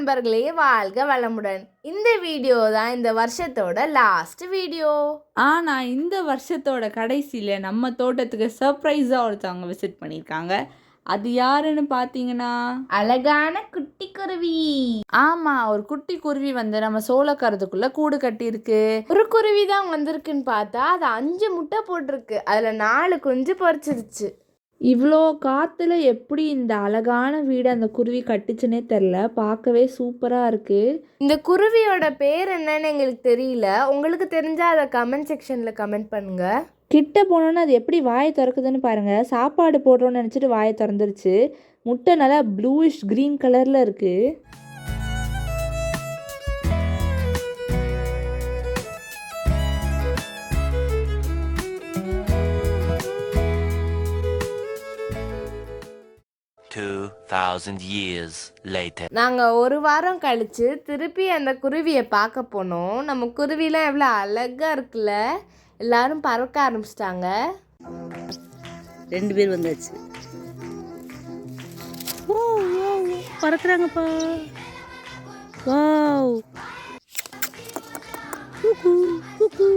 நண்பர்களே வாழ்க வளமுடன். இந்த வீடியோ தான் இந்த வருஷத்தோட லாஸ்ட் வீடியோ. ஆனால் இந்த வருஷத்தோட கடைசியில் நம்ம தோட்டத்துக்கு சர்ப்ரைஸாக ஒருத்தவங்க விசிட் பண்ணியிருக்காங்க. அது யாருன்னு பார்த்தீங்கன்னா அழகான குட்டி குருவி. ஆமாம் ஒரு குட்டி குருவி வந்து நம்ம சோளக்கரத்துக்குள்ளே கூடு கட்டியிருக்கு. ஒரு குருவி தான் வந்திருக்குன்னு பார்த்தா அது அஞ்சு முட்டை போட்டிருக்கு. அதுல நாலு குஞ்சு பொரிச்சிருச்சு. இவ்வளோ காற்றுல எப்படி இந்த அழகான வீடு அந்த குருவி கட்டுச்சுன்னே தெரில. பார்க்கவே சூப்பராக இருக்குது இந்த குருவியோட பேர் என்னன்னு எங்களுக்கு தெரியல. உங்களுக்கு தெரிஞ்சா அதை கமெண்ட் செக்ஷன்ல கமெண்ட் பண்ணுங்க. கிட்ட போனோன்னே அது எப்படி வாயை திறக்குதுன்னு பாருங்கள் சாப்பாடு போடுறோன்னு நினச்சிட்டு வாயை திறந்துருச்சு. முட்டை நல்லா ப்ளூயிஷ் க்ரீன் கலரில் இருக்குது Two thousand years later. நாங்க ஒரு வாரம் கழிச்சு திருப்பி அந்த குருவியை பார்க்க போனோம். நம்ம குருவிலாம் எவ்வளோ அழகா இருக்குல்ல? எல்லாரும் பறக்க ஆரம்பிச்சிட்டாங்க. ரெண்டு பேர் வந்தாச்சு. ஓ ஓ ஓ, பறக்குறாங்கப்பா. வாவ் குக்கு குக்கு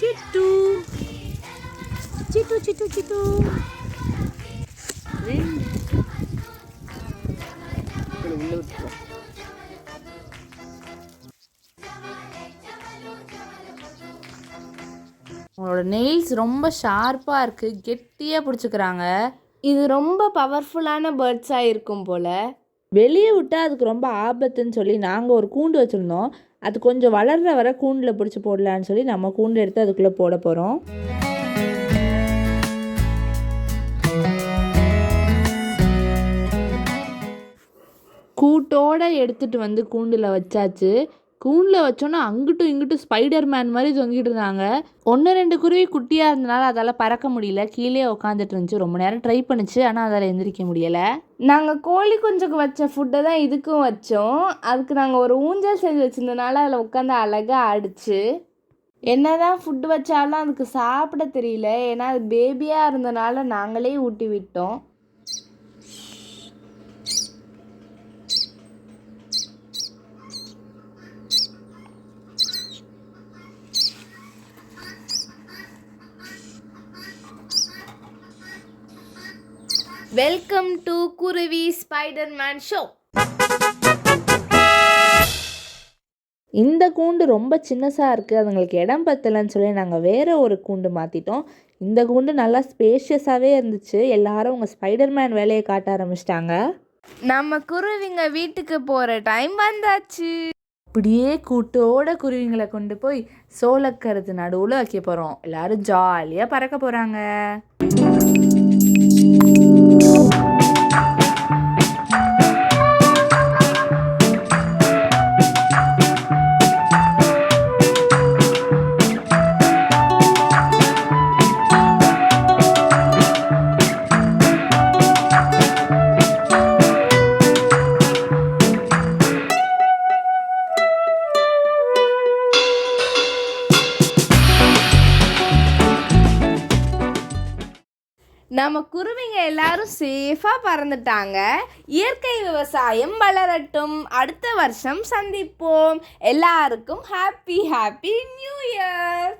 சிட்டு. சிட்டு சிட்டு சிட்டு. ரெண்டு. உங்களோட நெயில்ஸ் ரொம்ப ஷார்ப்பாக இருக்குது கெட்டியாக பிடிச்சிக்கிறாங்க. இது ரொம்ப பவர்ஃபுல்லான பேர்ட்ஸாக இருக்கும் போல். வெளியே விட்டால் அதுக்கு ரொம்ப ஆபத்துன்னு சொல்லி நாங்கள் ஒரு கூண்டு வச்சுருந்தோம். அது கொஞ்சம் வளர்ற வர கூண்டில் பிடிச்சி போடலான்னு சொல்லி நம்ம கூண்டு எடுத்து அதுக்குள்ளே போட போகிறோம் கூட்டோடு எடுத்துகிட்டு வந்து கூண்டில் வச்சாச்சு. கூண்டில் வச்சோன்னா அங்கிட்டும் இங்கிட்டும் ஸ்பைடர் மேன் மாதிரி தொங்கிட்டு இருந்தாங்க. ஒன்று ரெண்டு குருவி குட்டியாக இருந்தனால அதால் பறக்க முடியல. கீழே உட்காந்துட்டு இருந்துச்சு. ரொம்ப நேரம் ட்ரை பண்ணுச்சு. ஆனால் அதால் எந்திரிக்க முடியலை. நாங்கள் கோழி குஞ்சுக்கு வச்ச ஃபுட்டை தான் இதுக்கும் வச்சோம். அதுக்கு நாங்கள் ஒரு ஊஞ்சல் செஞ்சு வச்சிருந்தனால அதில் உட்காந்து அழகாக ஆடிச்சு என்னதான் ஃபுட்டு வச்சாலும் அதுக்கு சாப்பிட தெரியல. ஏன்னா அது பேபியாக இருந்தனால நாங்களே ஊட்டி விட்டோம். வெல்கம் டு குருவி ஸ்பைடர்மேன் ஷோ இந்த கூண்டு ரொம்ப சின்னசாக இருக்குது அதுங்களுக்கு இடம் பத்தலைன்னு சொல்லி நாங்கள் வேறு ஒரு கூண்டு மாற்றிட்டோம் இந்த கூண்டு நல்லா ஸ்பேஷியஸாகவே இருந்துச்சு. எல்லாரும் உங்கள் ஸ்பைடர்மேன் வேலையை காட்ட ஆரம்பிச்சிட்டாங்க. நம்ம குருவிங்க வீட்டுக்கு போகிற டைம் வந்தாச்சு. இப்படியே கூட்டோட குருவிங்களை கொண்டு போய் சோளக்கருது நடுவில் வைக்க போகிறோம் எல்லாரும் ஜாலியாக பறக்க போகிறாங்க நம்ம குருவிங்க எல்லாரும் சேஃபாக பறந்துட்டாங்க. இயற்கை விவசாயம் வளரட்டும். அடுத்த வருஷம் சந்திப்போம். எல்லாருக்கும் ஹாப்பி ஹாப்பி நியூ இயர்